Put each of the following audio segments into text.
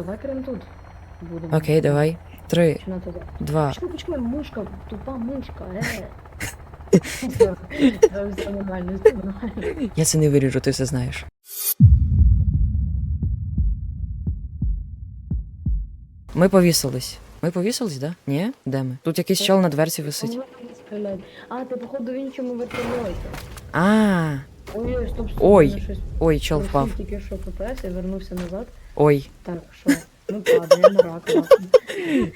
Давай крем тут. Будемо. Окей, давай. Три, Починати за- два. Почекай, почекай, мушка, тупа мушка, е. Все, все нормально, все нормально. Я це не виріжу, ти все знаєш. Ми повісились. Ми повісились, да? Ні? Де ми? Тут якийсь чел на дверці висить. А, ти походу в іншому вертольоті. А, Ой, ой, стоп, стоп. Ой, мене щось ой, чел просів впав. Тільки що ФПС і вернувся назад. Ой. Так, що? Ми падаємо, рак, рак.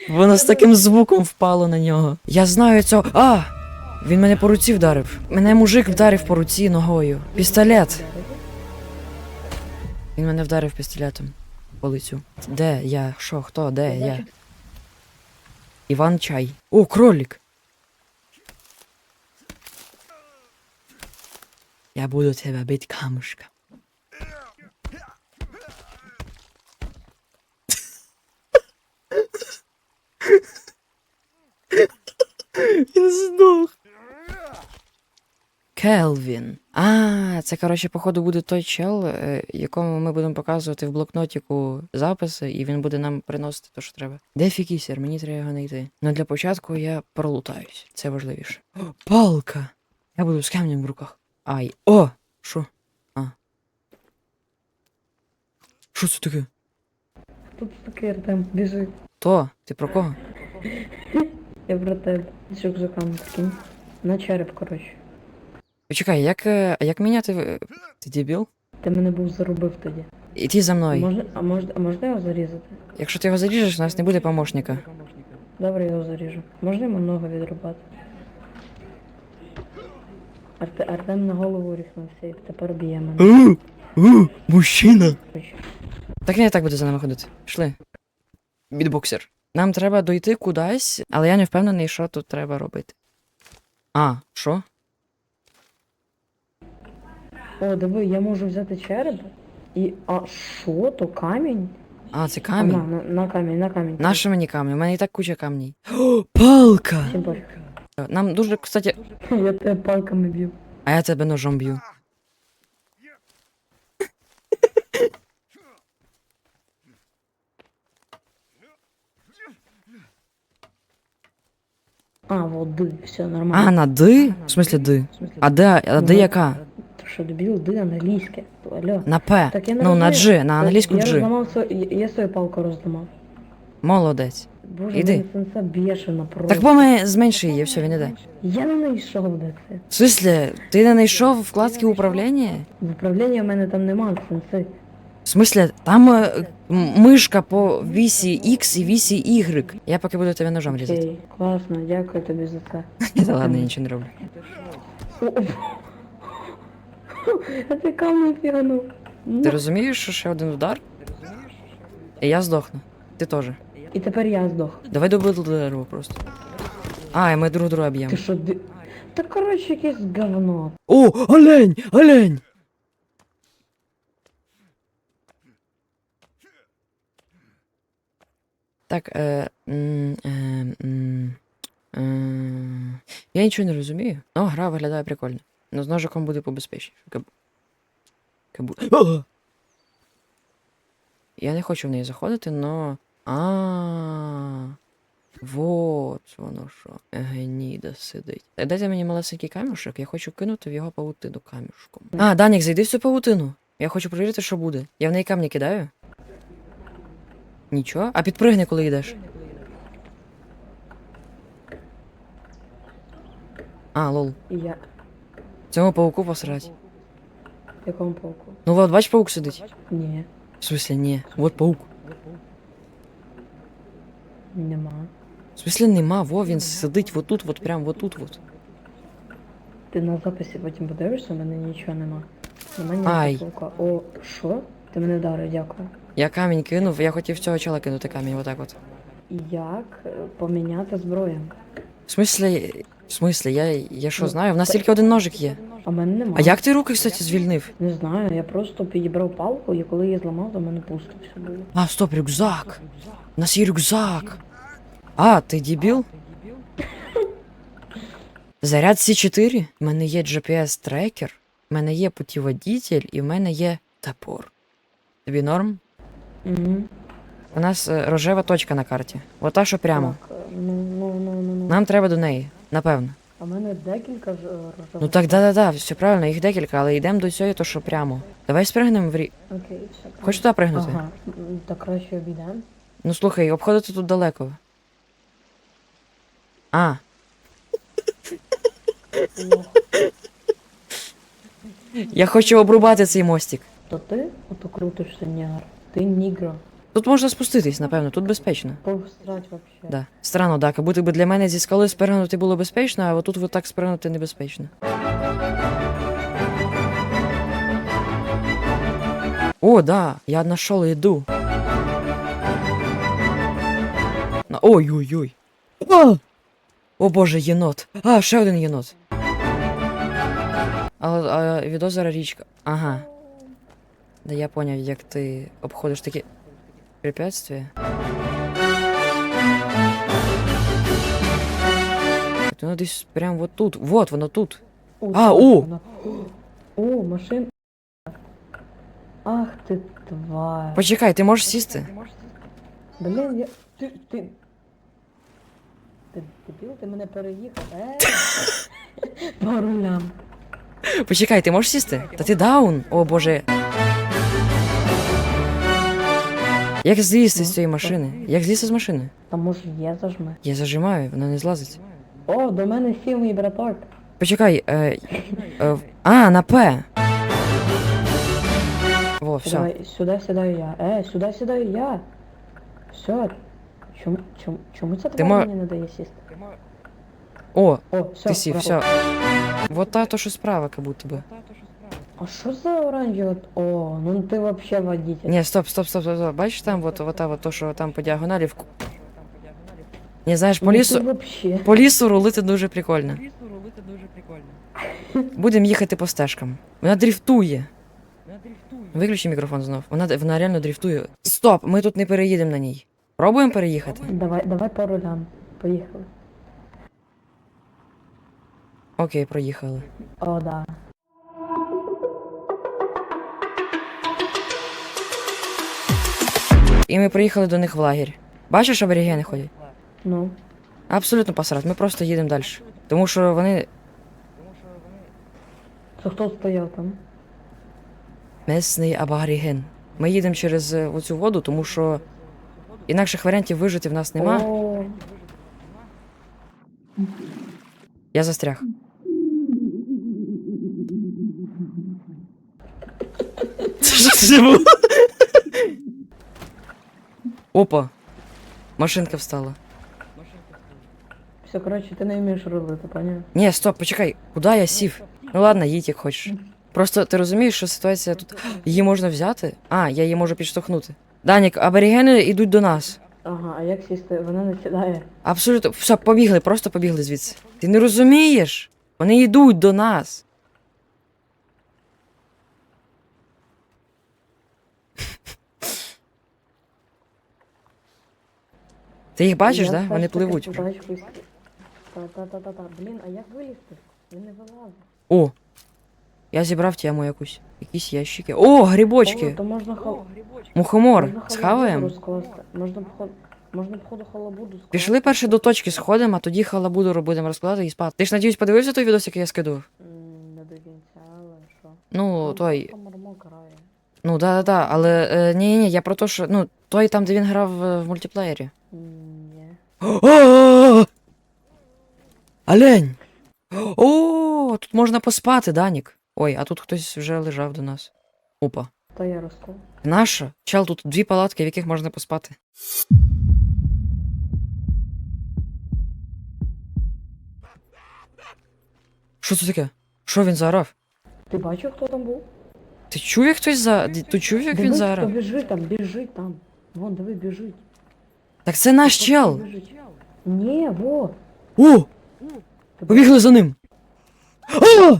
Воно з таким звуком впало на нього. Я знаю цього. А! Він мене по руці вдарив. Мене мужик вдарив по руці ногою. Пістолет. Він мене вдарив пістолетом по лицю. Де я? Що? Хто? Де я? Іван Чай. О, кролик. Я буду тебе бить камушка. Він здох. Келвін. А, це, коротше, походу, буде той чел, е, якому ми будемо показувати в блокнотіку записи, і він буде нам приносити те, що треба. Де фікісер? Мені треба його знайти. Ну для початку я пролутаюсь. Це важливіше. О, палка! Я буду з камнем в руках. Ай. О! Що? А. Що це таке? Тут такий Артем, біжи. То? Ти про кого? Я про тебе. З рюкзаком таким. На череп, коротше. Почекай, як, е, як міняти. Ти дебіл? Ти мене був зарубив тоді. Іди за А мною. можна, а можна, а можна його зарізати? Якщо ти його заріжеш, у нас не буде помощника. Добре, його заріжу. Можна йому ногу відрубати? Арте, Артем на голову ріхнувся і тепер б'є мене. Мужчина. Так він і так буде за нами ходити. Пішли. Бітбоксер. Нам треба дойти кудись, але я не впевнений, що тут треба робити. А, що? О, диви, я можу взяти череп і. А що? То камінь? А, це камінь. на, на, на камінь, на камінь. Нащо мені камінь? У мене і так куча камней. О, палка! Нам дуже, кстати. Я тебе палками б'ю. А я тебе ножом б'ю. А, вот ди, все нормально. А, на ди? В смислі ди? В смысле, А де, а де Ну, яка? Ти що, дебіл, ди англійське. Алло. На П. Так я не Ну, на розумію. G, на англійську я G. розламав свою, я, я свою палку розламав. Молодець. Боже, Іди. мене сенса бешено просто. Так бо ми зменши її, все, він іде. Я не знайшов де це. В смислі, ти не знайшов вкладки управління? В управлінні в мене там нема сенси. В смислі, там е, м- мишка по вісі X і вісі Y. Я поки буду тебе ножом різати. Окей, класно, дякую тобі за це. Та ладно, я нічого не роблю. А ти камінь фіганув. Ти розумієш, що ще один удар? І я здохну. Ти теж. І тепер я здох. Давай добити дерево просто. А, і ми друг друга б'ємо. Ти що, ди... Та коротше якесь говно. О, олень! Олень! Так, е, м, е, е, я нічого не розумію. Ну, гра виглядає прикольно. Ну, з ножиком буде побезпечніше. Каб... Кабу... Я не хочу в неї заходити, но. А. Вот воно що. Геніда сидить. Дайте мені малесенький камішок, я хочу кинути в його павутину камішком. А, Данік, зайди в цю павутину. Я хочу перевірити, що буде. Я в неї камні кидаю. Нічого. А підпригни, коли йдеш. А, лол. І я. Цьому пауку посрать. Якому полку? Ну от, бач, паук сидить. Ні, В смысле, ні. Вот паук. нема. В смысле, нема, во, він сидить вот тут, вот прям вот тут вот. Ти на записі потім подивишся, у мене нічого нема. Нема Ай. ніякого полка. О, що? Ти мене вдарив, дякую. Я камінь кинув, я хотів цього чола кинути камінь, отак от. Як е, поміняти зброю? В смислі, в смислі, я, я що знаю, в нас тільки один ножик є. А в мене нема. А як ти руки, кстати, звільнив? Не знаю, я просто підібрав палку, і коли її зламав, то в мене пусто все було. А, стоп, рюкзак. У нас є рюкзак. А, ти дебіл? Заряд С4. У мене є GPS-трекер, в мене є путіводитель і в мене є топор. Тобі норм? Угу. У нас е, рожева точка на карті. Ота, що прямо. Так, е, ну, ну, ну, ну, ну. Нам треба до неї, напевно. А в мене декілька ж е, рожевих. Ну так, да-да-да, все правильно, їх декілька, але йдемо до цієї, то що прямо. Давай спригнемо в рі. Окей. Хочеш туди пригнути? Ага, м, так краще обійдемо. Ну слухай, обходити тут далеко. А, я хочу обрубати цей мостик. То ти ото крутишся, нягар. Ти нігро. Тут можна спуститись, напевно, тут безпечно. Повстрать вообще. Да. Странно, так, будто би для мене зі скали спригнути було безпечно, а отут вот так спригнути небезпечно. О, да, я знайшов їду. Ой-ой-ой. А! О боже, єнот. А, ще один єнот. А, а від озера річка. Ага. Да я поняв, як ти обходиш такі препятствия. Воно десь прям вот тут. Вот, воно тут. А, о! вона- О, машин. Ах ти тварь. Почекай, ти можеш сісти? Блін, я. Ти. Ти. Ти дебіл, ти мене переїхав. Е. По рулям. Почекай, ти можеш сісти? Та ти даун. О боже. Як злізти з цієї машини? Як злізти з машини? Там може є зажми. Я зажимаю, вона не злазить. О, до мене сів мій браток. Почекай, е, е, а, на П. Во, все. Давай, сюди сідаю я. Е, сюди сідаю я. Все. Чому, чому, чому ця тварь мо- мені не дає сісти? О, О, все. ти сів, все. Вот та то, що справа, как будто би. А що за оранжеве? О, ну ти вообще водитель. Ні, стоп, стоп, стоп, стоп, стоп. Бачиш там, вот, вот, та, вот то, що там по діагоналі в... Не знаєш, по Ну, лісу, по лісу рулити дуже прикольно. Будемо їхати по стежкам. Вона дріфтує. Виключи мікрофон знов. Вона, вона реально дріфтує. Стоп, ми тут не переїдемо на ній. Пробуємо переїхати? Давай, давай по рулям. Поїхали. Окей, проїхали. О, да. І ми приїхали до них в лагерь. Бачиш, аборігени ходять? Ну. Абсолютно посрать, ми просто їдемо далі. Тому що вони Це хто стояв там? Месний аборіген. Ми їдемо через е, оцю воду, тому що інакших варіантів вижити в нас нема. О, Я застряг. Що це було? Опа. Машинка встала. все, коротше, ти не вмієш рулити, поняв? Ні, стоп, почекай, куди я сів? Ну ладно, їдь як хочеш. Просто ти розумієш, що ситуація тут. Її можна взяти? А, я її можу підштовхнути. Данік, аборігени йдуть до нас. Ага, а як сісти? Вона не сідає. Абсолютно. Все, побігли, просто побігли звідси. Ти не розумієш? Вони йдуть до нас. Ти їх бачиш, Я да? Вони пливуть вже. Та-та-та-та. Блін, а як вилізти? Він не вилазить. О! Я зібрав тему якусь. Якісь ящики. О, О, грибочки! то можна хал... Мухомор. можна халабуду Схаваємо? розкласти. Можна поход... Можна походу халабуду скласти. Пішли перше до точки сходимо, а тоді халабуду будемо розкладати і спати. Ти ж надіюсь, подивився той відос, який я скидував? М, Не до кінця, але що? Ну, той. Там грає. Ну, да-да-да, але е, ні, ні, я про те, що. Ну, той там, де він грав е, в мультиплеєрі. Ні. О! Олень! О, тут можна поспати, Данік. Ой, а тут хтось вже лежав до нас. Опа. То я розкол. Наша? Чел, тут дві палатки, в яких можна поспати. Що це таке? Що він заорав? Ти бачив, хто там був? Ти чув, як хтось за. Ти чув, як він Дивись, заорав? хто біжить там, біжить там. Вон, диви, біжить. Так це наш чел. біжить? Ні, во. О! Ти Побігли за ним. О!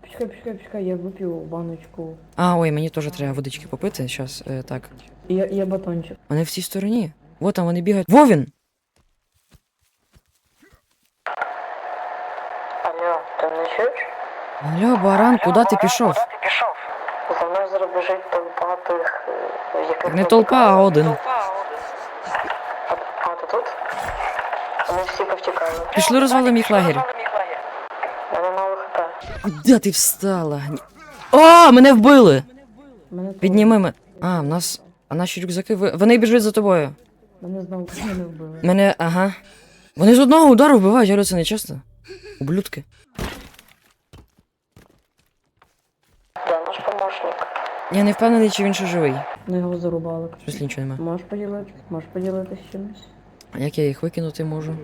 Почекай, почекай, почекай, я вип'ю баночку. А, ой, мені теж треба водички попити. Щас, е, так. Я, я батончик. Вони в цій стороні. Вот там вони бігають. Во він! Алло, ти мене чуєш? Алло, баран, куди ти пішов? За мною зараз біжить толпа тих, е, яких... Не толпа, а один. А ти тут? Вони всі повтікали. Пішли розвалимо їх лагерь. Вони ти встала? Ні. О, мене вбили! Підніми мене. А, в нас. А наші рюкзаки. ви- Вони біжать за тобою. Мене знову не вбили. Мене. ага. Вони з одного удару вбивають, але це не чесно. Ублюдки. Я не впевнений, чи він ще живий. Ну його зарубали. Смислі нічого нема. Можеш поділитися? Можеш поділитися чимось? А як я їх викинути можу?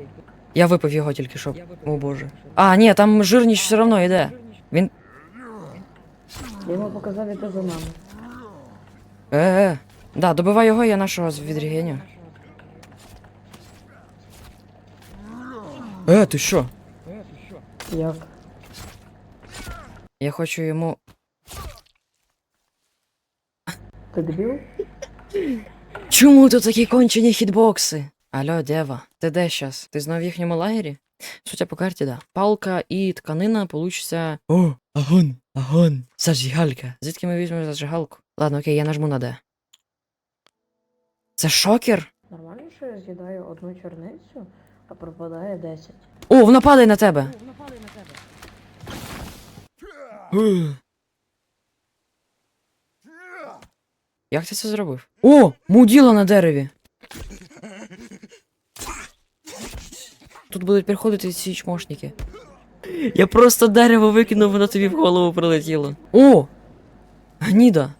Я випив його тільки що. О боже. А, ні, там жирніч все одно йде. Він. Я йому показав, іти за нами. Е-е. Да, добивай його, я нашого відрігеню. Е, ти що? Як? Я хочу йому. Ти дебіл? Чому тут такі кончені хітбокси? Алло, дева, ти де щас? Ти знов в їхньому лагері? Судя по карті, да. Палка і тканина получиться. О, агон, агон. Зажигалка. Звідки ми візьмемо зажигалку? Ладно, окей, я нажму на Д. Це шокер? Нормально, що я з'їдаю одну черницю, а пропадає 10. О, вона падає на тебе. Е. Як ти це зробив? О, муділа на дереві. Тут будуть приходити ці чмошники. Я просто дерево викинув, воно тобі в голову прилетіло. О! Гніда.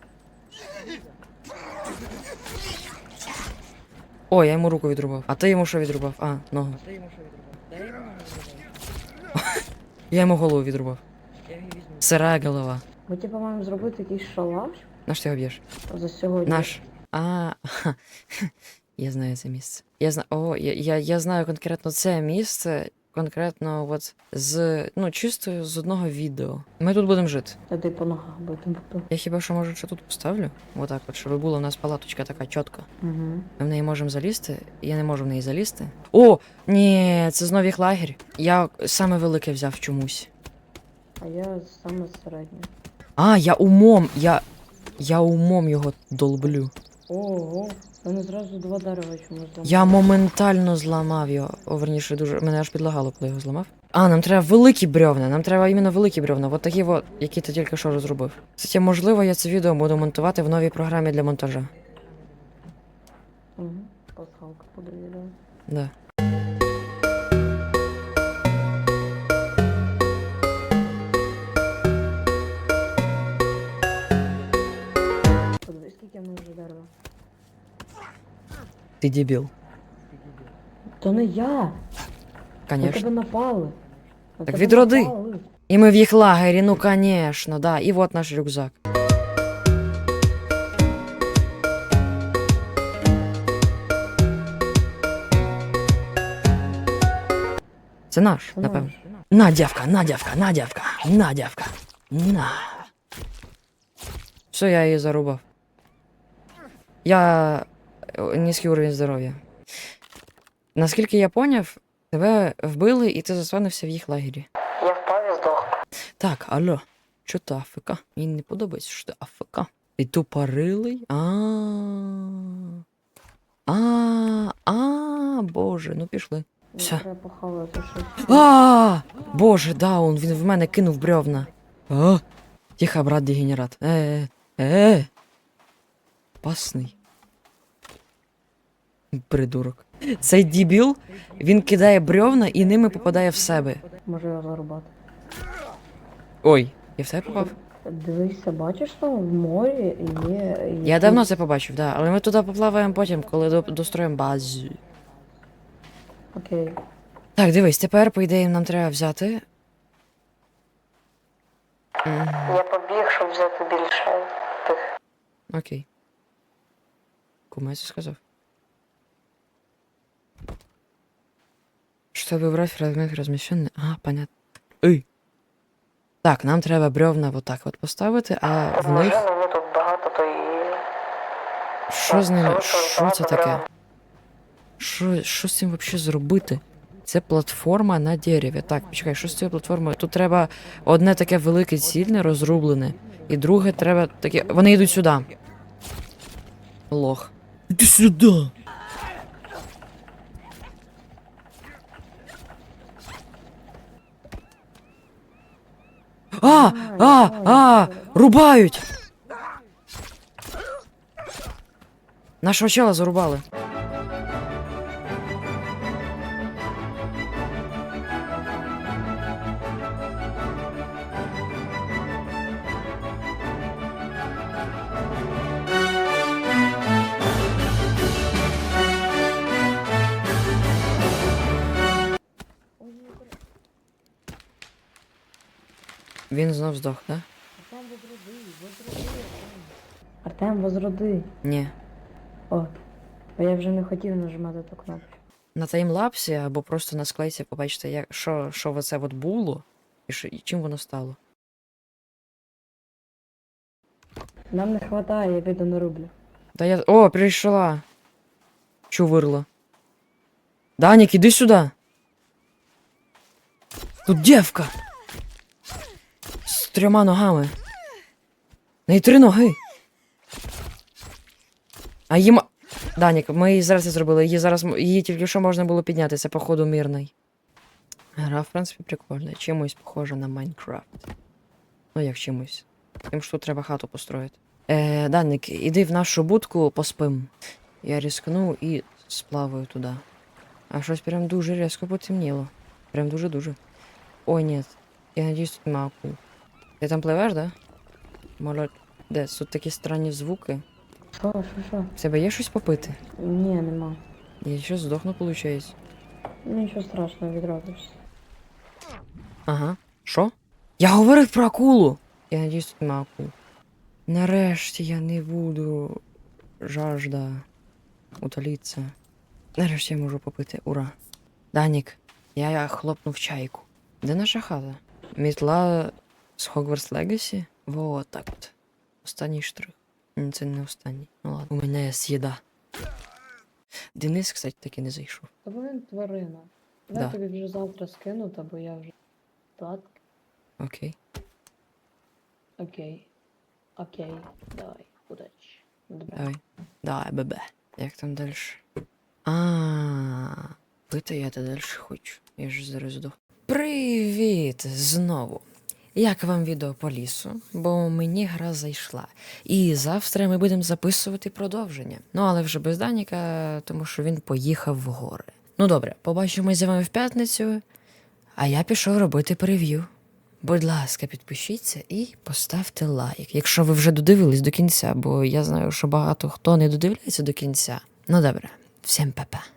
О, я йому руку відрубав. А ти йому що відрубав? А, ногу. Я йому голову відрубав. Сира голова. Ми типу маємо зробити якийсь шалаш Наш ти його б'єш? за сьогодні. Наш. А, ха. я знаю це місце. Я знаю. О, я, я, я знаю конкретно це місце. Конкретно, от з. Ну, чисто з одного відео. Ми тут будемо жити. Я ти по ногах буду. Я хіба що може ще тут поставлю? Отак, от, щоб була у нас палаточка така чітка. Угу. Ми в неї можемо залізти. Я не можу в неї залізти. О! Ні, це знов їх лагерь. Я саме велике взяв чомусь. А я саме середня. А, я умом, я. Я умом його долблю. Ого, мене зразу два дерева чомусь зламали. Я моментально зламав його. О, верніше, дуже. Мене аж підлагало, коли його зламав. А, нам треба великі бревна. Нам треба іменно великі бревна. От такі, от, які ти тільки що розробив. Кстати, можливо, я це відео буду монтувати в новій програмі для монтажа. Угу. Пасхалка відео. Да. Подивись, скільки в мене вже дерева. Ти дебіл. То не я! На Конечно. тебе напали. На Так тебе відроди. напали. І ми в їх лагері, ну конечно, да. І от наш рюкзак. Це наш, Це напевно. наш. Надявка, надявка, надявка, надявка. На. Все, я її зарубав. Я е, низький уровень здоров'я. Наскільки я поняв, тебе вбили і ти заспавнився в їх лагері. Я впав і здох. Так, алло, що ти АФК? Мені не подобається, що ти АФК. Ти тупорилий? А. А, а, боже, ну пішли. Все. А, боже, даун, він в мене кинув бревна. А, тихо, брат дегенерат. Е, Е, е. Пасний. Придурок. Цей дебіл, він кидає бревна і ними попадає в себе. Може його зарубати. Ой, я в тебе попав? Дивися, бачиш там в морі є. Я давно це побачив, да. Але ми туди поплаваємо потім, коли до- достроїмо базу. Окей. Так, дивись, тепер, по ідеї, нам треба взяти. Я побіг, щоб взяти більше тих. Окей. Кому я це сказав? Чтобы в фрагмент размещенный. А, понятно. Ей. Так, нам треба бревна вот так от поставити, а в них. Що з ними? Що це таке? Що, що з цим взагалі зробити? Це платформа на дереві. Так, почекай, що з цією платформою? Тут треба одне таке велике цільне розрублене, і друге треба таке. Вони йдуть сюди. Лох. Иди сюда. А, а, а, рубають. Нашого чела зарубали. Він знов здох, так? Да? Артем, возроди, возроди. Артем. Артем, возроди. Ні. О, бо я вже не хотів нажимати ту кнопку. На таймлапсі або просто на склейці побачите, як, що, що це от було і, що, і чим воно стало. Нам не хватає, я піду на рублю. Да я. О, прийшла. Чувырла. Данік, іди сюди. Тут дівка. Трьома ногами. Неї три ноги. А їм. Данік, ми її зараз зробили. Її зараз її тільки що можна було підняти, це походу мирний. Гра, в принципі, прикольна. Чимось похожа на Майнкрафт. Ну, як чимось. Тим, що треба хату построїти. Е, Даник, іди в нашу будку поспим. Я рискну і сплаваю туди. А щось прям дуже різко потемніло. Прям дуже-дуже. Ой, ні. Я надіюсь, тут нема акул. Ти там пливеш, да? Молодь. Де? Тут такі странні звуки. Що, що, що? В тебе є щось попити? Ні, нема. Я щось здохну, виходить. Нічого страшного, відразишся. Ага. Що? Я говорив про акулу! Я надіюсь, тут нема акул. Нарешті я не буду жажда утоліться. Нарешті я можу попити. Ура. Данік, я хлопнув чайку. Де наша хата? Мітла з Хогвартс Легасі? Во, так от. Останній штрих. Це не останній. Ну ладно. У мене є їда. Денис, кстати, таки не зайшов. Та він тварина. Я Да. тобі вже завтра скину, та бо я вже. Так, Окей. окей. Окей, давай, удачі. Добре. Давай. Давай, бебе. Як там далі? А, пити я та далі хочу. Я ж зараз здох. Привіт знову. Як вам відео по лісу? Бо мені гра зайшла. І завтра ми будемо записувати продовження. Ну, але вже без Даніка, тому що він поїхав в гори. Ну добре, побачимось з вами в п'ятницю, а я пішов робити прев'ю. Будь ласка, підпишіться і поставте лайк, якщо ви вже додивились до кінця, бо я знаю, що багато хто не додивляється до кінця. Ну добре, всім па-па.